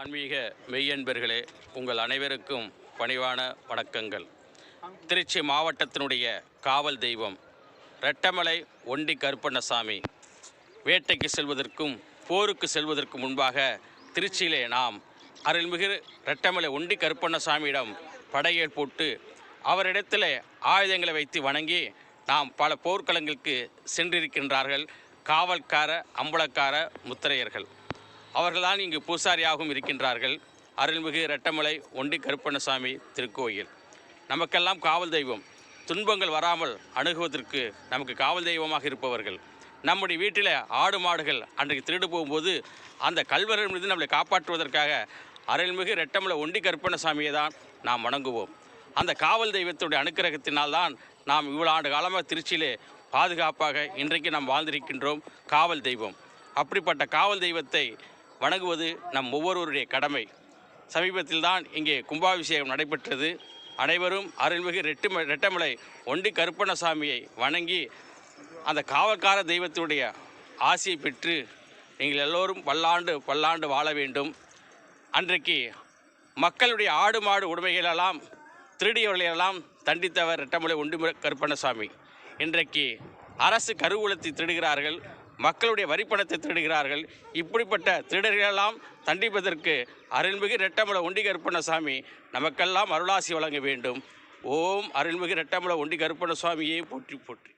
ஆன்மீக மெய்யன்பர்களே உங்கள் அனைவருக்கும் பணிவான வணக்கங்கள். திருச்சி மாவட்டத்தினுடைய காவல் தெய்வம் ரெட்டமலை ஒண்டி கருப்பண்ணசாமி. வேட்டைக்கு செல்வதற்கும் போருக்கு செல்வதற்கு முன்பாக திருச்சியிலே நாம் அருள்மிகு ரெட்டமலை ஒண்டி கருப்பண்ணசாமியிடம் படையல் போட்டு அவரிடத்தில் ஆயுதங்களை வைத்து வணங்கி நாம் பல போர்க்களங்களுக்கு சென்றிருக்கின்றார்கள் காவல்கார அம்பலக்கார முத்திரையர்கள். அவர்கள்தான் இங்கு பூசாரியாகவும் இருக்கின்றார்கள். அருள்மிகு ரெட்டமலை ஒண்டி கருப்பண்ணசாமி திருக்கோயில். நமக்கெல்லாம் காவல் தெய்வம். துன்பங்கள் வராமல் அணுகுவதற்கு நமக்கு காவல் தெய்வமாக இருப்பவர்கள். நம்முடைய வீட்டில் ஆடு மாடுகள் அன்றைக்கு திருடு போகும்போது அந்த கல்வர்கள் மீது நம்மளை காப்பாற்றுவதற்காக அருள்மிகு ரெட்டமலை ஒண்டி கருப்பண்ணசாமியை தான் நாம் வணங்குவோம். அந்த காவல் தெய்வத்துடைய அனுக்கிரகத்தினால் தான் நாம் இவ்வளோ ஆண்டு காலமாக திருச்சியிலே பாதுகாப்பாக இன்றைக்கு நாம் வாழ்ந்திருக்கின்றோம். காவல் தெய்வம். அப்படிப்பட்ட காவல் தெய்வத்தை வணங்குவது நம் ஒவ்வொருவருடைய கடமை. சமீபத்தில் தான் இங்கே கும்பாபிஷேகம் நடைபெற்றது. அனைவரும் அருள்மிகு ரெட்டு ரெட்டமலை ஒண்டி கருப்பண்ணசாமியை வணங்கி அந்த காவல்கார தெய்வத்தினுடைய ஆசியை பெற்று நீங்கள் எல்லோரும் பல்லாண்டு பல்லாண்டு வாழ வேண்டும். அன்றைக்கு மக்களுடைய ஆடு மாடு உடைமைகளெல்லாம் திருடியவர்களையெல்லாம் தண்டித்தவர் ரெட்டமலை ஒண்டி கருப்பண்ணசாமி. இன்றைக்கு அரசு கருவூலத்தை திருடுகிறார்கள். மக்களுடைய வரிப்பணத்தை திருடுகிறார்கள். இப்படிப்பட்ட திருடர்களெல்லாம் தண்டிப்பதற்கு அருள்மிகு ரெட்டமல ஒண்டி கருப்பண்ணசாமி நமக்கெல்லாம் அருளாசி வழங்க வேண்டும். ஓம் அருள்மிகு ரெட்டமல ஒண்டி கருப்பண்ணசாமியை போற்றி போற்றி.